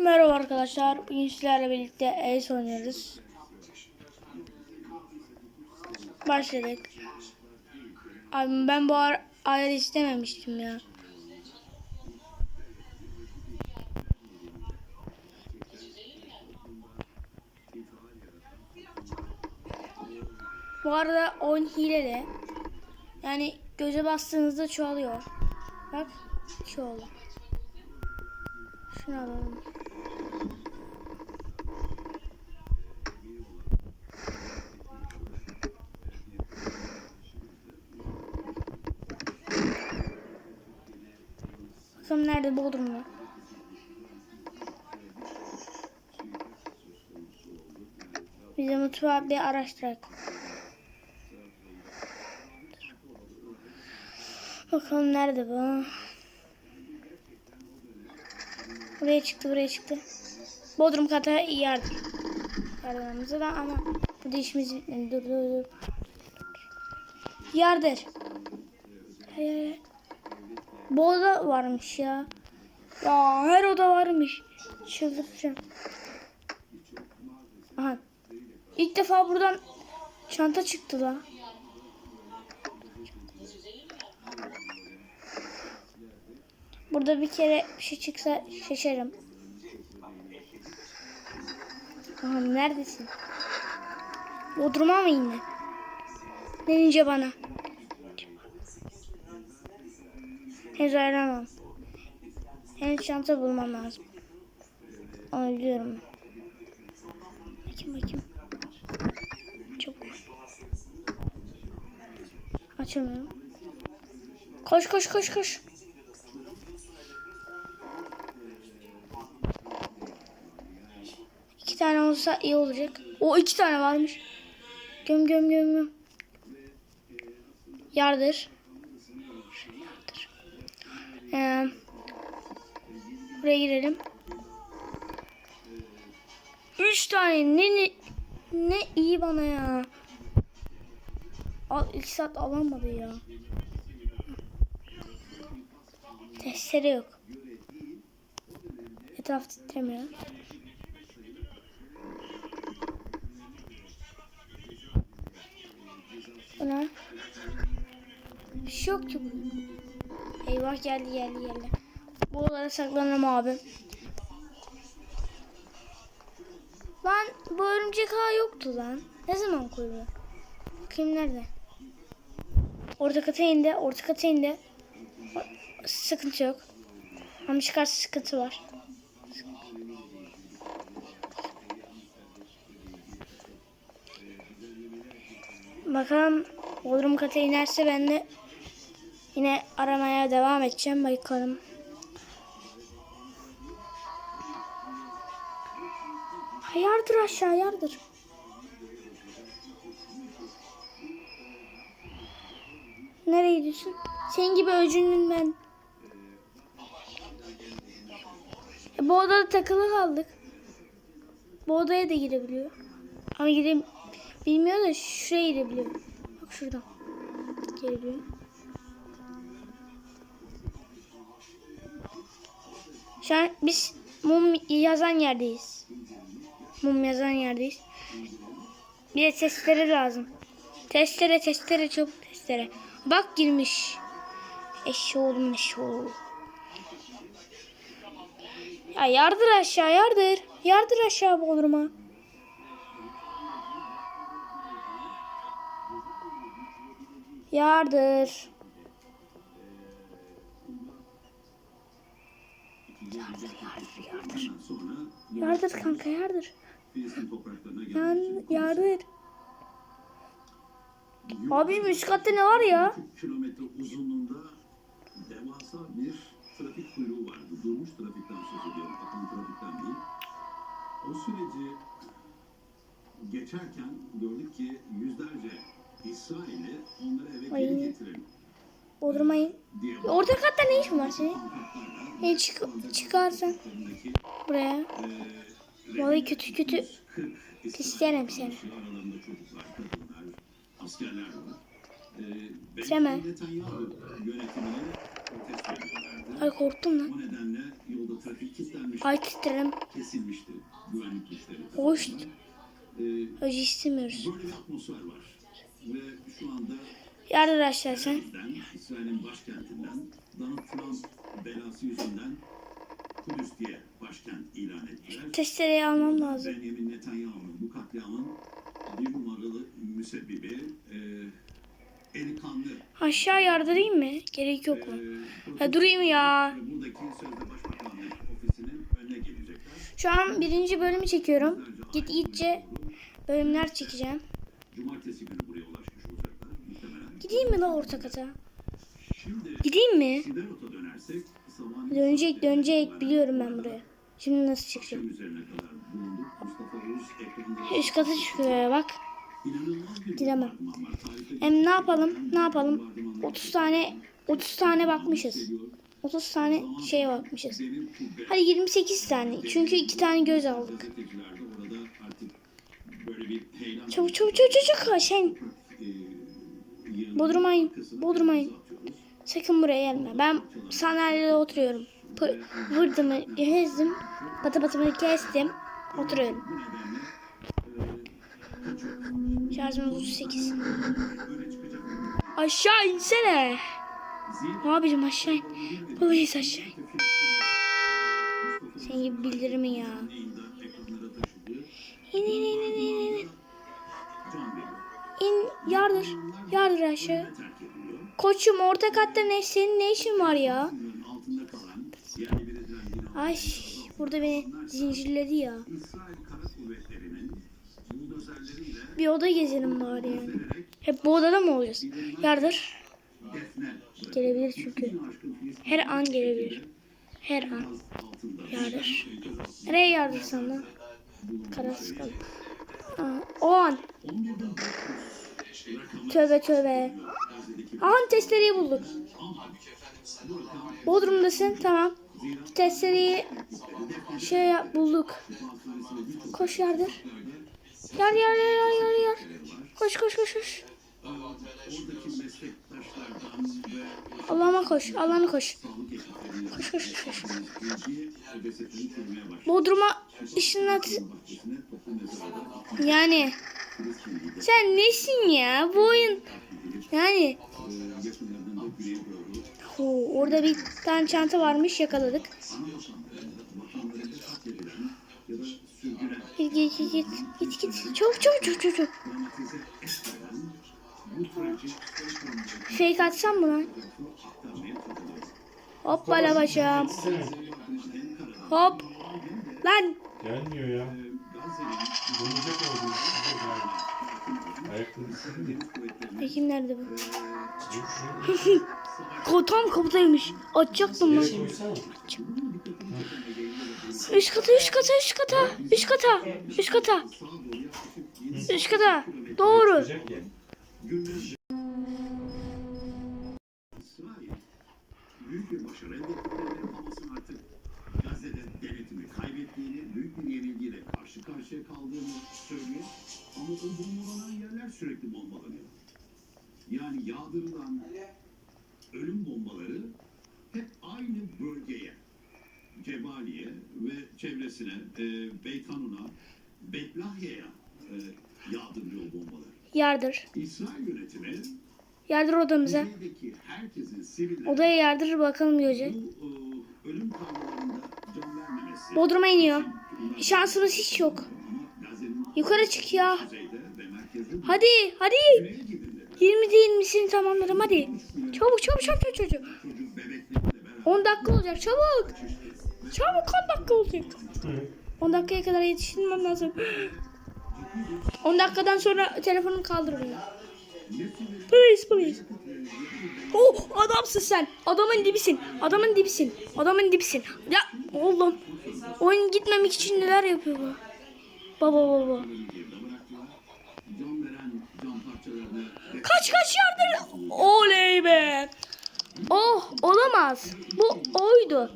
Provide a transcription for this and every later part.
Merhaba arkadaşlar. Bugün sizlerle birlikte Ace oynuyoruz. Başladık. Abi ben bu ar istememiştim ya. Bu arada oyun hileli. Yani göze bastığınızda çoğalıyor. Bak çoğalıyor. Şunu alalım. Bakalım nerede Bodrum'da. Biz de mutfağı bir araştırak. Bakalım nerede bu? Buraya çıktı, buraya çıktı. Bodrum kata yardım. Yardımımıza da ama bu işimiz. Dur, dur, dur. Yardır. Hayır, hayır. Bu oda varmış ya. Ya her oda varmış. Çıldıracağım. Aha. İlk defa buradan çanta çıktı la. Burada bir kere bir şey çıksa şaşarım. Aha neredesin? Bodrum'a mı yine? Ne diyince bana? Henüz ayrılamam. Henüz çanta bulmam lazım. Onu biliyorum. Bakayım bakayım. Çok. Açamıyorum. Koş koş koş koş. İki tane olsa iyi olacak. O iki tane varmış. Göm göm göm göm. Yardır. Ee, buraya girelim. Üç tane ne ne, ne iyi bana ya. Al iki saat alamadı ya. Testere yok. Etraf titremiyor. Bu ne? Bir şey yok ki. Eyvah geldi geldi geldi. Bu odalara saklanalım abi. Lan bu örümcek ağ yoktu lan. Ne zaman koydu? Bakayım nerede? Orta kata indi. Orta kata indi. Sıkıntı yok. Ama çıkarsa sıkıntı var. Bakalım Bodrum kata inerse ben de yine aramaya devam edeceğim. Bakalım. Yardır aşağı yardır. Nereye gidiyorsun? Senin gibi öcünün ben. E, bu odada takılı kaldık. Bu odaya da girebiliyor. Ama gire bilmiyor da şuraya girebiliyor. Bak şuradan. Girebiliyor. Şu an biz mum yazan yerdeyiz. Mum yazan yerdeyiz. Bir de testere lazım. Testere testere çabuk testere. Bak girmiş. Eşoğlu eşoğlu. Ya yardır aşağı yardır. Yardır aşağı Bodrum'a. Yardır. Yardır yardır yardır. Yardır kanka yardır. Yan, yardır. Abi üst katta ne var ya? kilometre uzunluğunda devasa bir trafik kuyruğu vardı. Durmuş trafikten söz ediyorum. Akım trafikten değil. O süreci geçerken gördük ki yüzlerce İsrail'i onları eve geri getirelim Bodrum'a in. Orta katta ne işin var senin? Ne çık çıkarsan buraya. Vallahi kötü kötü 40 isterim seni. ediyorlardı. Ay korktum lan. Ay titrerim. kesilmişti güvenlik. Hoş. Acı istemiyoruz. böyle bir atmosfer var. Ve şu anda Yardır aşağı sen. İsrail'in başkentinden Donald Trump belası yüzünden Kudüs diye başkent ilan ettiler. Testereyi almam lazım. Benjamin Netanyahu'nun bu katliamın bir numaralı müsebbibi e, eli kanlı. Aşağı yardırayım mı? Gerek yok mu? E, Ha durayım ya. buradaki sözde başbakanlık ofisinin önüne gelecekler. Şu an birinci bölümü çekiyorum. Git gitçe bölümler çekeceğim. Gideyim mi la orta kata? Gideyim mi? Dönecek dönecek biliyorum ben buraya. Şimdi nasıl çıkacağım? Üst kata çıkıyor bak. Tarihte Hem ne yapalım? Ne yapalım? 30 tane 30 tane bakmışız. 30 tane şeye bakmışız. Hadi 28 tane. Çünkü 2 tane göz aldık. Çabuk çabuk çabuk çabuk. Şey, arkasına Bodrum'a in. atıyoruz. Sakın buraya gelme. Ben sandalyede oturuyorum. P- vırdımı gezdim. Batı batımı kestim. Oturuyorum. Şarjım 38. Öne çıkacak. Aşağı insene. Yapacağım aşağı in. Polis aşağı in. Senin gibi bildirimi ya. İn in in in in in. İn yardır. Yardır aşağı. Koçum orta katta ne senin ne işin var ya? Ay burada beni zincirledi ya. Bir oda gezelim bari yani. Hep bu odada mı olacağız? Yardır. Gelebilir çünkü. Her an gelebilir. Her an. Yardır. Nereye? Kararsız kaldım. Aa, O an. 11'den 400 rakamı Tövbe tövbe. Aha testereyi bulduk. Bodrum'dasın tamam. Testereyi şey yap bulduk. Koş yardır. Yar yar yar yar yar yar. Koş koş koş koş. Allah'ıma koş. Allah'ına koş. Koş koş koş. Bodrum'a mezarda Yani. Sen nesin ya? Bu oyun. Yani. Oo, orada bir tane çanta varmış yakaladık. Git git git git. Git git. Çok çok çok çok çok. Fake atsam mı lan? Hoppala başım. Hop. Lan. Gelmiyor ya. Peki nerede bu? Tam kapıdaymış. Açacaktım lan. Üst kata, üst kata, üst kata, üst kata, üst kata, üst kata. Doğru. Karşı karşıya kaldığını söylüyor. Ama o bombalanan yerler sürekli bombalanıyor. Yani yağdırılan ölüm bombaları hep aynı bölgeye, Cebaliye ve çevresine, e, Beytanun'a, Betlahya'ya e, yağdırılıyor bombalar. Yardır. İsrail yönetimi Yardır odamıza. Kuzeydeki herkesin siviller Odaya yardır bakalım görecek. bu e, ölüm kavgalarında can vermemesi. Bodruma iniyor. Şansımız hiç yok. Yukarı çık ya. Hadi, hadi. güneye gidildi. 20 değil misin tamamlarım hadi. Çabuk çabuk çabuk. Çocuk bebekleriyle beraber 10 dakika olacak çabuk. Çabuk 10 dakika olacak. 10 dakikaya kadar yetiştirmem lazım. 10 dakikadan sonra telefonum kaldırmıyor. Please please. Oh adamsın sen. Adamın dibisin. Adamın dibisin. Adamın dibisin. Ya oğlum. Oyun gitmemek için neler yapıyor bu? Baba baba. Kaç kaç yardır. Oley be. Oh olamaz. Bu oydu.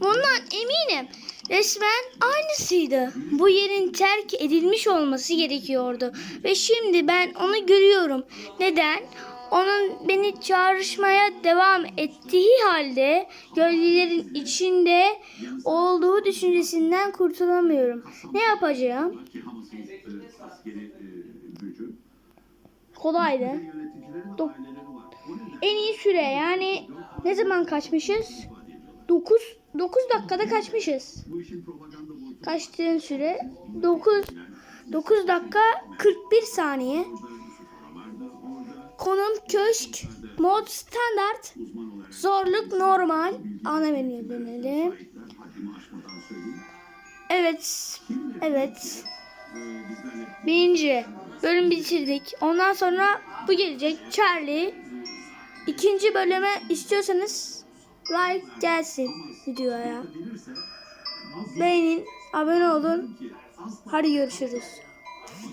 Ondan eminim. Resmen aynısıydı. Bu yerin terk edilmiş olması gerekiyordu. Ve şimdi ben onu görüyorum. Neden? Onun beni çağrışmaya devam ettiği halde gölgelerin içinde olduğu düşüncesinden kurtulamıyorum. Ne yapacağım? Kolaydı. Yöneticilerin Dok- aileleri var. O nedenle En iyi süre yani ne zaman kaçmışız? 9 9 dakikada kaçmışız. Kaçtığın süre 9 9 dakika 41 saniye. Konum köşk, mod standart, zorluk normal. Ana menüye dönelim. Evet, evet. Birinci bölüm bitirdik. Ondan sonra bu gelecek Charlie. İkinci bölümü istiyorsanız like gelsin videoya. Beğenin, abone olun. Hadi görüşürüz.